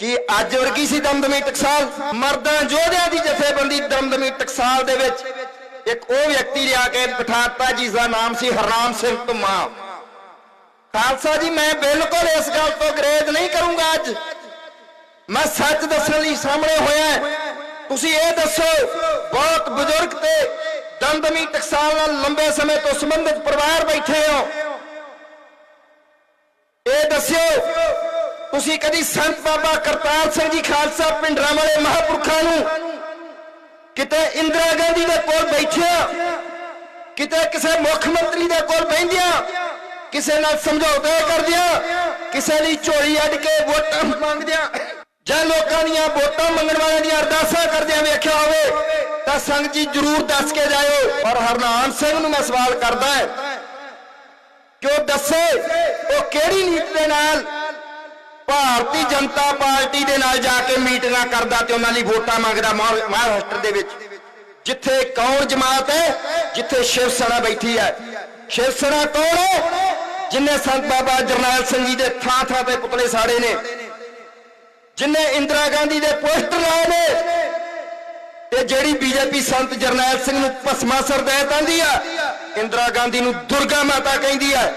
ਕਿ ਅੱਜ ਵਰਗੀ ਸੀ ਦਮਦਮੀ ਟਕਸਾਲ? ਮਰਦਾਂ ਯੋਧਿਆਂ ਦੀ ਜਥੇਬੰਦੀ ਦਮਦਮੀ ਟਕਸਾਲ ਦੇ ਵਿੱਚ। ਇੱਕ ਉਹ ਵਿਅਕਤੀ ਲਿਆ ਕੇ ਬਿਠਾਤਾ ਜਿਸ ਦਾ ਨਾਮ ਸੀ ਹਰਨਾਮ ਸਿੰਘ ਧੁਮਾ ਖਾਲਸਾ ਜੀ, ਮੈਂ ਬਿਲਕੁਲ ਇਸ ਗੱਲ ਤੋਂ ਗਰੇਜ਼ ਨਹੀਂ ਕਰੂੰਗਾ ਅੱਜ। ਮੈਂ ਸੱਚ ਦੱਸਣ ਲਈ ਸਾਹਮਣੇ ਹੋਇਆ ਤੁਸੀਂ ਇਹ ਦੱਸੋ, ਬਹੁਤ ਬਜ਼ੁਰਗ ਤੇ ਦਮਦਮੀ ਟਕਸਾਲ ਨਾਲ ਲੰਬੇ ਸਮੇਂ ਤੋਂ ਸੰਬੰਧਿਤ ਪਰਿਵਾਰ ਬੈਠੇ ਹੋ ਇਹ ਦੱਸਿਓ ਤੁਸੀਂ ਕਦੀ ਸੰਤ ਬਾਬਾ ਕਰਤਾਰ ਸਿੰਘ ਜੀ ਖਾਲਸਾ ਪਿੰਡਰਾਂ ਵਾਲੇ ਮਹਾਂਪੁਰਖਾਂ ਨੂੰ ਕਿਤੇ ਇੰਦਰਾ ਗਾਂਧੀ ਦੇ ਕੋਲ ਬੈਠਿਆ ਕਿਤੇ ਕਿਸੇ ਮੁੱਖ ਮੰਤਰੀ ਦੇ ਕੋਲ ਬੈਠਿਆ ਕਿਸੇ ਨਾਲ ਸਮਝੌਤੇ ਕਰਦਿਆਂ ਕਿਸੇ ਲਈ ਝੋਲੀ ਅੱਡ ਕੇ ਵੋਟਾਂ ਮੰਗਦਿਆਂ ਜਾਂ ਲੋਕਾਂ ਦੀਆਂ ਵੋਟਾਂ ਮੰਗਣ ਵਾਲਿਆਂ ਦੀਆਂ ਅਰਦਾਸਾਂ ਕਰਦਿਆਂ ਵੇਖਿਆ ਹੋਵੇ ਤਾਂ ਸੰਗਤ ਜੀ ਜਰੂਰ ਦੱਸ ਕੇ ਜਾਇਓ। ਪਰ ਹਰਨਾਮ ਸਿੰਘ ਨੂੰ ਮੈਂ ਸਵਾਲ ਕਰਦਾ ਕਿ ਉਹ ਦੱਸੇ ਉਹ ਕਿਹੜੀ ਨੀਤ ਦੇ ਨਾਲ ਭਾਰਤੀ ਜਨਤਾ ਪਾਰਟੀ ਦੇ ਨਾਲ ਜਾ ਕੇ ਮੀਟਿੰਗਾਂ ਕਰਦਾ ਤੇ ਉਹਨਾਂ ਲਈ ਵੋਟਾਂ ਮੰਗਦਾ ਮਹਾਰਾਸ਼ਟਰ ਦੇ ਵਿੱਚ। ਜਿੱਥੇ ਕੌਣ ਜਮਾਤ ਹੈ? ਜਿੱਥੇ ਸ਼ਿਵ ਸੈਨਾ ਬੈਠੀ ਹੈ। ਸ਼ਿਵ ਸੈਨਾ ਕੌਣ ਹੈ? ਜਿਨੇ ਸੰਤ ਬਾਬਾ ਜਰਨੈਲ ਸਿੰਘ ਜੀ ਦੇ ਥਾਂ ਥਾਂ ਤੇ ਪੁਤਲੇ ਸਾੜੇ ਨੇ। ਜਿਨੇ ਇੰਦਰਾ ਗਾਂਧੀ ਦੇ ਪੋਸਟਰ ਲਾਏ ਨੇ। ਤੇ ਜਿਹੜੀ ਬੀਜੇਪੀ ਸੰਤ ਜਰਨੈਲ ਸਿੰਘ ਨੂੰ ਭਸਮਾ ਸਰਦੈਤ ਆਂਦੀ ਆ, ਇੰਦਰਾ ਗਾਂਧੀ ਨੂੰ ਦੁਰਗਾ ਮਾਤਾ ਕਹਿੰਦੀ ਆ।